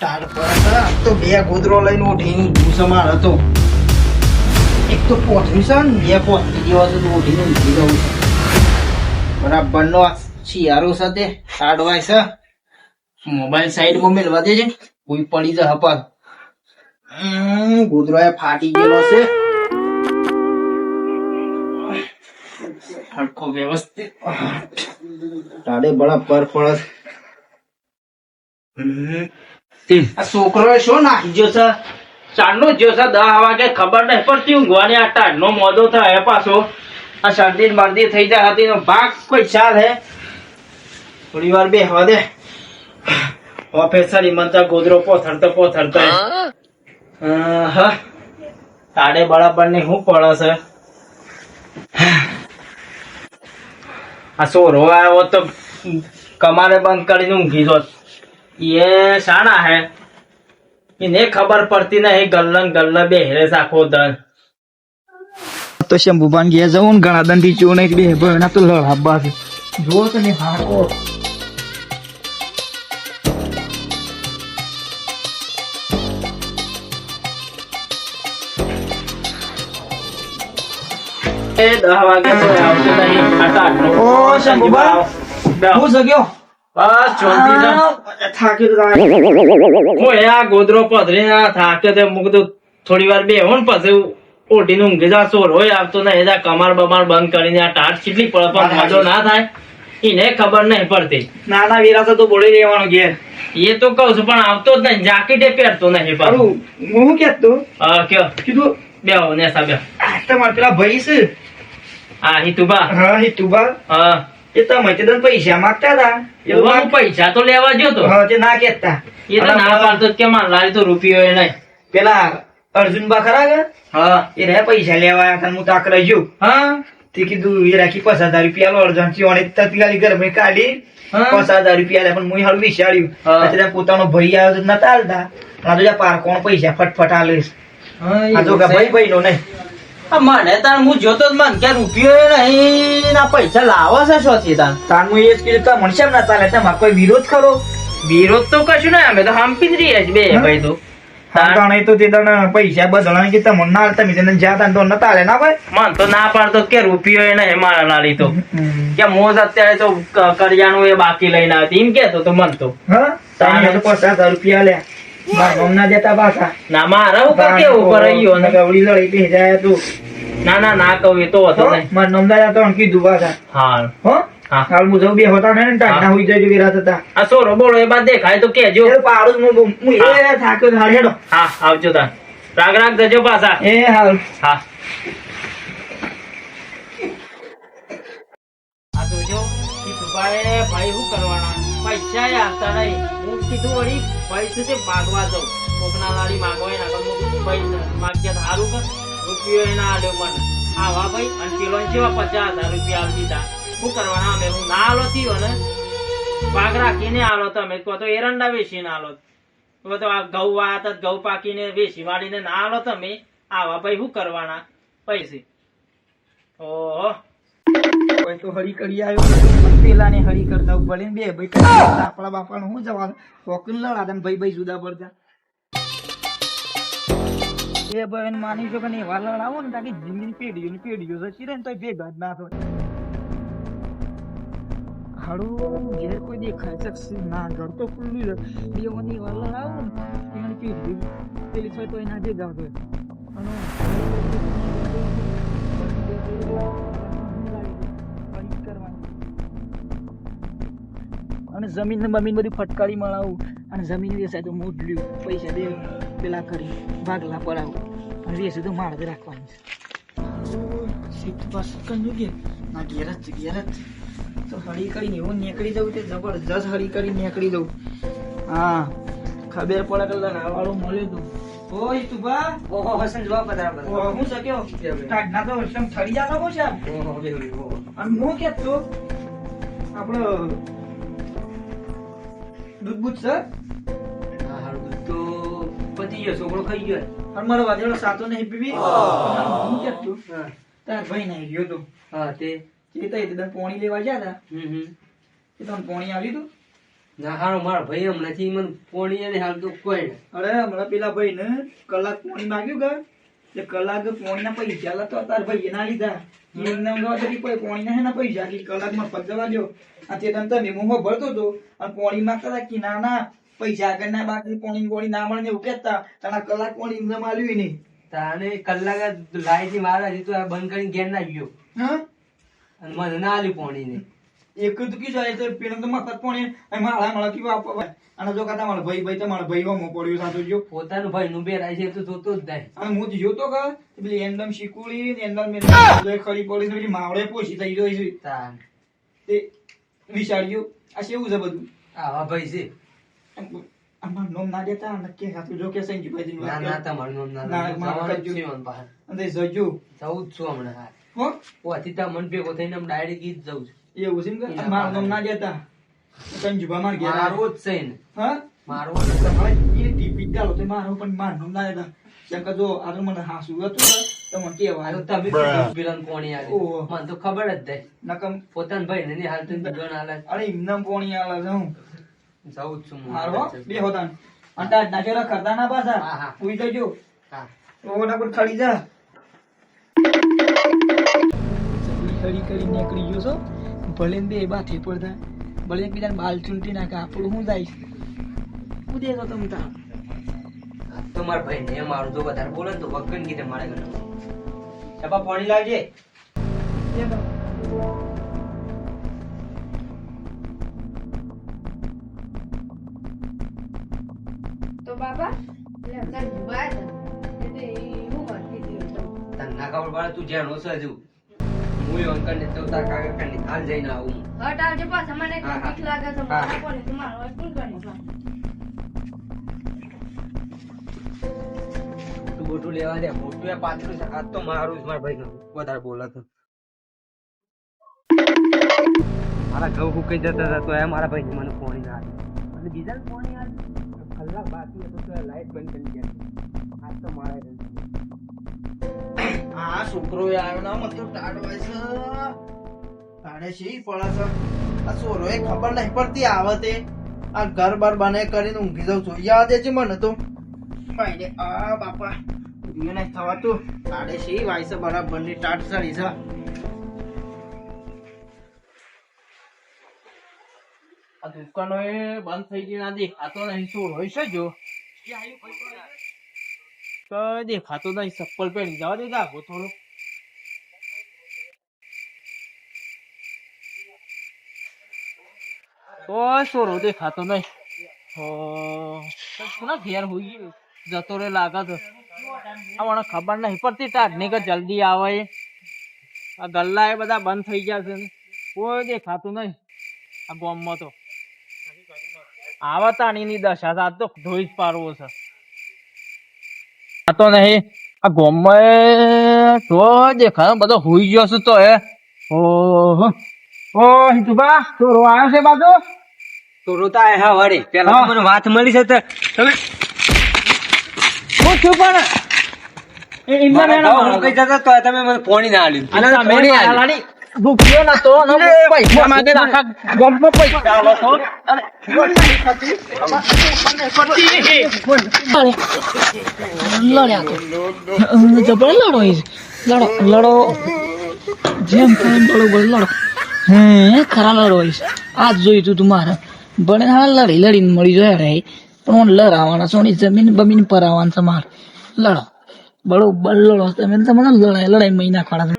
ટાઢ પર તો બે ગોદરો લઈને ઉઠીને ઊભું હતો. એક તો પોથરી છે ને, બે પોથરી જેવા છે તો ઉઠીને ઊભી જવું છે. બરાબરનો શિયાળો છે તે ટાઢવાય છે. મોબાઈલ સાઈડમાં મેળવા દેજે કોઈ પડી જ હપાર ગોદરો એ ફાટી ગયેલો છે. હરખો વ્યવસ્થિત. ટાઢે બળા પર પડે. આ છોકરો શું નાખી છે? ચાંદનો જ્યો છે, દહ વાગે ખબર નહીં પડતી ઊંઘવાની આ ટાઢનો મોદો થાય પાછો. આ શરદી મરદી થઈ જાય હતી ભાગ કોઈ ચાલ હે? થોડી વાર બે હવા દે. ઓફિસર ઈમંતા ગોદરો પોથડતો પોથડતો હા. તાડે બરાબર ને શું પડે છે? આ સોરો આવ્યો તો કમારે બંધ કરીને ઊંઘી જોત શાણા હે એને ખબર પડતી નહીં ગલ્લન ગલ્લ બે હેરે આખો દન તો શંભુબાન ઘેર જવું ને ઘણા દંડી ચો નહીં બે ભાઈ ના તો લડાબા છે જો તને હાકો એ દહ વાગે તો આવતો નહીં આ ટાઢનો ઓ. બેહો. હું જગ્યો બસ શાંતિ છે. તો આ ગોદરો પધરીને આ થાક્યો તે મૂક થોડી વાર બેહો ને પછી ઓઢીને ઊંઘી જા સોર હોય આવતો ને જા કમાર બમાર બંધ કરીને આ ટાટ કેટલી પડે પણ મજો ના. થાય. એને ખબર નહીં પડતી. નાના વીરા તો બોલી રહેવાનો ઘેર. એ તો કહું છું પણ આવતો જ નહીં. જાકીટે પહેરતો નહીં પણ. હું શું તું હા કયો. કીધું બેહો ને સાહેબ તમારા પેલા ભાઈ છે? હા હિતુભા. હા હિતુબા હા. એ તમે તે તને પૈસા માંગતા હતા. એવું પૈસા તો લેવા ગયો તો. હા તે ના કેતા એ તો ના પાડતો કે માર લારી તો રૂપિયો એ નહીં. પેલા અર્જુનબા ખરા કે? હા. એ રહ્યા પૈસા લેવા હતા હું તાક રહ્યો હા? તે કીધું એ રાખી પાંચ હજાર રૂપિયા લો અર્જુન ચીવાણી તત્કાલી ઘર મેં કાઢી. પાંચ હજાર રૂપિયા લે પણ હું હાલ વિચાર્યું. અત્યારે પોતાનો ભાઈ આવ્યો તો નતા હાલતા. આ તો પાર કોણ પૈસા ફટફટ આલે આ તો ભાઈ ભાઈ નો નહીં. મને તાર હું જોતો જ મન કે રૂપિયો નહીં ના પૈસા લાવો છે શોથી તાર તાર હું એ જ કીધું તો મનશે ના ચાલે તમારે કોઈ વિરોધ ખરો? વિરોધ તો કશું ના અમે તો હંપી જ રહીએ છીએ બે ભાઈ તો. તાણે. તો તે તને પૈસા બદલવા કે તમને ના હાલતા મેં જ્યાં તો નતા લે ના ભાઈ? મન તો ના પાડતો કે રૂપિયો એ નહીં મારા લાલી તો. કે મોજ અત્યારે તો કરિયાણું એ બાકી લઈને આવતી એમ કેતો તો મન તો. હા? તાણે તો પાંચ રૂપિયા લે ના જતા પાછા. ના મારા ઉપર ને ગવડી લડી પે જાય તું ના ના ના કહું એ તો હતો નહીં મારા નમદાર કીધું પાછા. હા. હો. હાલ હું જઉં બે હોતા ને ટાટા હોઈ જાય વિરાત હતા. આ સોરો બોલો એ બાદ દેખાય તો કેજો. પાડું હું હું. એ થાક્યો હાલ હેડો. હા આવજો તા રાગ રાગ જજો પાછા. એ હાલ. હા. કીધુભાઈ ભાઈ શું કરવાના? પૈસા ય આપતા નહીં. હું કીધું વળી પૈસે તે માગવા જાઉં કોકના લારી હું માગ્યા સારું પણ રૂપિયો એના આલ્યો મને આવા ભાઈ, અને પેલો જેવા પચાસ હજાર રૂપિયા આપી દીધા. શું કરવાના અમે? હું ના આલો થયો ને પાક રાખીને આલો તમે તો એરંડા વેચીને આલો. તો આ ઘઉં વાત ઘઉં પાકીને વેચી વાળીને ના આલો તમે. આવા ભાઈ શું કરવાના? પૈસે. કોઈ તો હરી કરી આવ્યો પેલા ને હરી કરતા ઉપર બે ભાઈ આપણા બાપા હું શું જવાનું પોકન લડા ને ભાઈ ભાઈ જુદા પડતા. એ ભાઈ માની છો કે નહીં એવા લડાવો ને તાકી જિંદગી પેઢીઓ ને પેઢીઓ જતી રહે ને તો ભેગા જ ના થાય. હાડું ઘેર કોઈ દેખાય શકશે ના ઘર તો ખુલ્લું છે. બેઓની એવા લડાવો ને એની પેઢી પેલી છે તો એના ભેગા થાય. અને જમીન ને બમીન બધું ફટકારી મળાવું. અને જમીન વેચાય તો મોટલ્યું પૈસા દે પેલા કરી ભાગલા પડાવું. અને વેસે તો માળ રાખવાની સીટ બસ કંજુ ઘેર ના ઘેર જ છે, ઘેર જ. તો હળી કરીને એવું નીકળી જવું તે જબરજસ્ત હળી કરી નીકળી જવું. હા ખબર પડે કે લડાવાળું મળ્યું તું. ઓય તું બા. ઓહો હસન ઓ, હું શક્યો? કાઢના તો એકદમ ઠરી જાતો કો છે. ઓહો અને હું કેતો આપણો દૂધ બૂધ છે હારું દૂધ તો પતી ગયો છોકરો ખાઈ ગયો. અને મારો વાજેલો સાચો નહીં પીવી? હું. કેતો તાર ભાઈ નાઈ ગયો તો. હા તે. એ તો તને પોણી લેવા ગયા હતા એ તને પોણી આવી તું ના હારો મારા ભાઈ હમણાંથી મને પોણી અને હાલ તો કોઈ અરે હમણાં પેલા ભાઈ ને કલાક પોણી માંગ્યું કે તે કલાક પોણી ના પૈસા લતો તાર ભાઈ એના લીધા. એમને અમદાવાદ જતી કોઈ પોણી ના હેના પૈસા? કે કલાક પગવા દો આ તે તને તમે ભરતો હતો. અને પોણી માંગતા હતા કે ના ના. પૈસા આગળ ના બાકી પોણી પોણી ના મળે ને એવું કહેતા. કલાક પોણી એમને માલ્યું નહીં તાને કલાક લાઈ થી મારા તો બંધ કરીને ઘેર ના ગયો. હા? અને મને ના આલ્યું પોણી ને એક જ કીધું જાય તો પેલા તો મફત પણ મારા માળા માળા કી વાપરવા અને જો કાતા મારા ભાઈ ભાઈ તમારા ભાઈ માં પડ્યું સાચું જો પોતાનું ભાઈ નું બેરાય છે તો જોતો જ નહીં. અને હું જોતો કે પેલી એન્ડમ શીકુડી ને એન્ડમ મેં ખરી પડી પેલી માવડે પોછી થઈ ગઈ છે. તે વિચાર્યું આ શેવું છે બધું? આવા ભાઈ છે. આમાં નોમ ના દેતા નક્કી ખાતું જો કે સંજીભાઈ ની ના તમારું નામ ના ના. અને જજો. જવું છું હમણાં. હો? ઓથી તાર મન ભેગો થઈને આમ ઈ જ જવું છું. એવું છે એમ કે મારું નામ ના દેતા સંજીભા માર ઘેર મારો જ છે ને. હા મારો. તમારે એ ટીપી ચાલો તો મારું પણ મારું નામ ના દેતા કેમ કે જો આ તો મને હાસુ હતું ને તો મને આ કહેવાય તો તમે પોણી આલે. ઓહો. મને તો ખબર જ નહીં. નકમ પોતાના ભાઈને નહીં હાલતું ને બીજોને હાલે. અરે એમને પોણી આલે છે હું જવું જ છું હું. હારો બે હોતા અને તાર નાચેલા ખરતા ના પાછા હા. ઉઈ જજો હા. તો ખડી જા ખડી કરી નીકળી ગયો છો ભલે બે બે થેપડ પડતા ભલે એકબીજાને બાલ ચૂંટી નાખે આપણું શું જાય ઉદે તો તમ તો મારા ભાઈને એ મારું જો વધારે બોલે તો વગન કીધે મારે ઘરે. ચપા પાણી લાવજે. તો બાબા લે તાર ડૂબાય છે તે મળતી હતી. એકદમ. તને ના ખબર પડે તું જ્યાં છે હજુ. હાલ જઈને આવું હટ આવજે પાછા મને. બીક લાગે મારા કરે? મોટું લેવા દે મોટું એ પાછળ આ તો મારું જ મારા ભાઈ વધારે બોલે મારા ઘઉં કઈ જતા હતા તો એ મારા ભાઈ મને ફોન ના આવ્યો અને બીજા ફોન આવ્યો કલાક બાકી હતો તો લાઈટ બંધ કરી છોકરો આવ્યો ના મત તો ટાળવાય છે. છે ઈ પડે છે? આ છોરો એ ખબર નહીં પડતી આવતે આ ઘર બાર બને કરીને ઊંઘી જાઉં છું. યાદ છે મને તો. ભાઈને આ બાપા ઊંઘ્યું નહીં થવાતું. ટાળે છે વાય છે બરાબરની ટાટ સડી છે? આ દુકાનો એ બંધ થઈ ગઈ ના દેખાતો નહીં શું હોય છે જો. તો દેખાતો નહીં, ચપ્પલ પહેરી જવા દે જાગો થોડો તો સોરો દેખાતો નહીં. કોના ઘેર હોઈ જતો રે લાગે તો આ મને ખબર નહીં પડતી ટાઢની કે જલ્દી આવે. આ ગલ્લા એ બધા બંધ થઈ ગયા છે. કોઈ દેખાતું નહીં. આ ગોમમાં તો. આવા તાણીની દશા તો ધોઈ જ પાડવો છે. તો નહીં. આ ગોમમાં તો દેખાય બધો હોઈ ગયો છે તો એ. ઓહો. ઓ હિતુબા ચોરો આવ્યો છે બાજુ? તો રોતા આયા હા વળી. પેલા મને વાત મળી છે તો તમે હું છું પણ. એ એમના હું કઈ જતા તો તમે મને ફોન ના આલ્યું. અને તમે ભૂખ્યો નતો અને પૈસા માંગે આખા ગામમાં પૈસા અને લડ્યા તો જબર લડો લડો. લડો જેમ તેમ બરોબર લડો. હે ખરા લડો આજ જોયું તું તું મારે. ભણે હા લડી લડીને મળી જાય રે. પણ લડાવાના સોની જમીન બમીન પર આવવાના છે મારે. લડો. બરોબર લડો. તમે તમને લડાઈ લડાઈ મહિના ખડા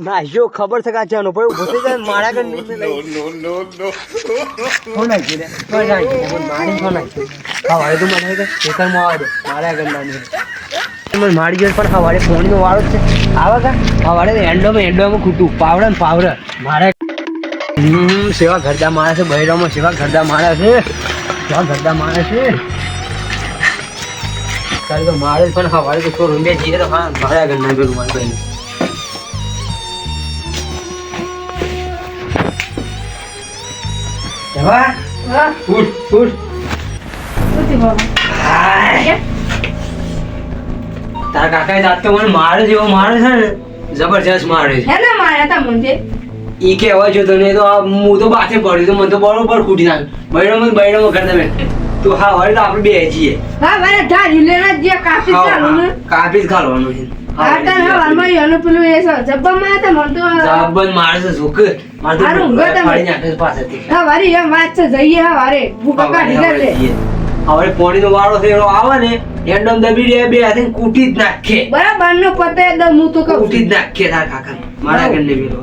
નાખ્યો ખબર છે કે આ ચાનો ભાઈ ઊભો થઈ જાય ને મારા ઘર નીચે લઈ કોણ નાખ્યું લે? કોણ નાખ્યું? મને મારી કોણ હા હવારે તો મને કે? ખેતરમાં માં આવે મારા ઘર ના નીચે. મને મારી જોડે પણ હવાડે ફોન નો વાળો છે. આવા કા? હવારે એન્ડોમાં એન્ડોમાં ખૂટું. પાવડે ને પાવડે. મારે હમ સેવા ઘરડા માણસ છે બહેરામાં સેવા ઘરડા માણસ છે. સેવા ઘરડા માણસ છે. તારે તો મારે જ પણ હવારે તો બે જઈએ હા મારા ના મારે ભાઈ. તારા મને મારે જેવો મારે છે ને. જબરજસ્ત મારે છે. તા મને ઈ કેવા જો તને તો આ હું તો બાથે પડ્યું તો મને તો બરોબર ખૂટી નાખ્યું. બૈરામાં બૈરામાં ઘર તમે તું હા હવે તો આપણે બે જઈએ હા મારે ધારી લેના જે હા, ચાલુ ને કાપી જ ખાવાનું છે. હા તો હા વારમાં એનું પેલું એ જબ્બા માં તો મને તો જબન મારે છે ઝુક. મારે તો ઊંઘો તમે. ફાડી નાખે છે હા વારી એમ વાત છે જઈએ હા વારે. ભૂકા કાઢી લે હવે પોણીનો વાળો થયેલો આવે ને એન્ડમ દબી રે બે હાથે કૂટી જ નાખે. બરાબર નો પતે દમ હું તો કૂટી જ નાખે તાર કાકા મારા ઘરને પેલો